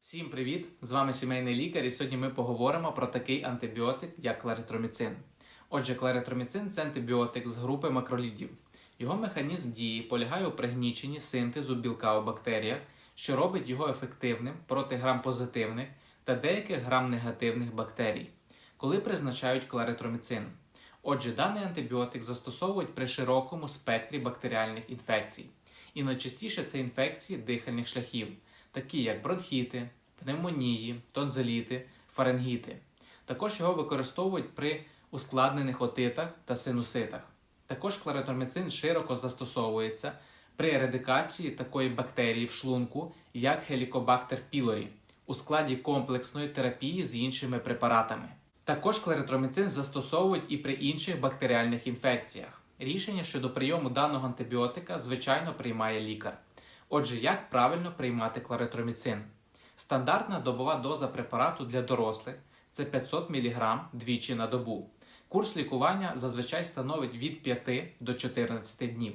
Всім привіт! З вами сімейний лікар, і сьогодні ми поговоримо про такий антибіотик, як кларитроміцин. Отже, кларитроміцин це антибіотик з групи макролідів. Його механізм дії полягає у пригніченні синтезу білка у бактеріях, що робить його ефективним проти грам-позитивних та деяких грам-негативних бактерій, коли призначають кларитроміцин. Отже, даний антибіотик застосовують при широкому спектрі бактеріальних інфекцій. І найчастіше це інфекції дихальних шляхів, такі як бронхіти, пневмонії, тонзиліти, фарингіти. Також його використовують при ускладнених отитах та синуситах. Також кларитроміцин широко застосовується при ерадикації такої бактерії в шлунку, як Helicobacter pylori, у складі комплексної терапії з іншими препаратами. Також кларитроміцин застосовують і при інших бактеріальних інфекціях. Рішення щодо прийому даного антибіотика звичайно приймає лікар. Отже, як правильно приймати кларитроміцин? Стандартна добова доза препарату для дорослих це 500 мг двічі на добу. Курс лікування зазвичай становить від 5 до 14 днів.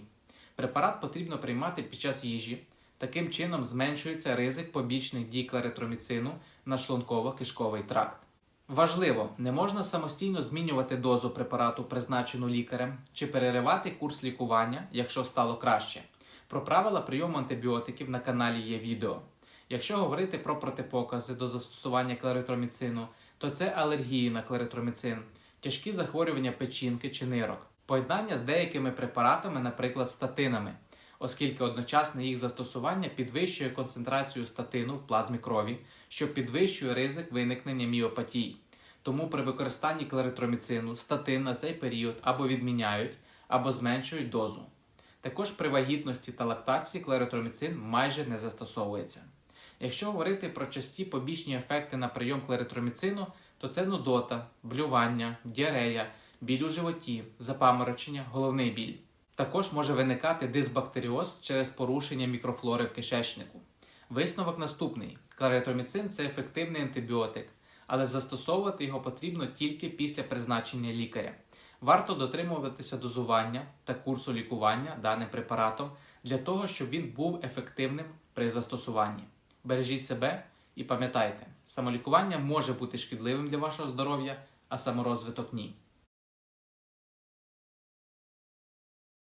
Препарат потрібно приймати під час їжі. Таким чином зменшується ризик побічних дій кларитроміцину на шлунково-кишковий тракт. Важливо, не можна самостійно змінювати дозу препарату, призначену лікарем, чи переривати курс лікування, якщо стало краще. Про правила прийому антибіотиків на каналі є відео. Якщо говорити про протипокази до застосування кларитроміцину, то це алергії на кларитроміцин, тяжкі захворювання печінки чи нирок, поєднання з деякими препаратами, наприклад, статинами, оскільки одночасне їх застосування підвищує концентрацію статину в плазмі крові, що підвищує ризик виникнення міопатій. Тому при використанні кларитроміцину статин на цей період або відміняють, або зменшують дозу. Також при вагітності та лактації кларитроміцин майже не застосовується. Якщо говорити про часті побічні ефекти на прийом кларитроміцину, то це нудота, блювання, діарея, біль у животі, запаморочення, головний біль. Також може виникати дисбактеріоз через порушення мікрофлори в кишечнику. Висновок наступний: кларитроміцин це ефективний антибіотик, але застосовувати його потрібно тільки після призначення лікаря. Варто дотримуватися дозування та курсу лікування даним препаратом для того, щоб він був ефективним при застосуванні. Бережіть себе і пам'ятайте, самолікування може бути шкідливим для вашого здоров'я, а саморозвиток ні.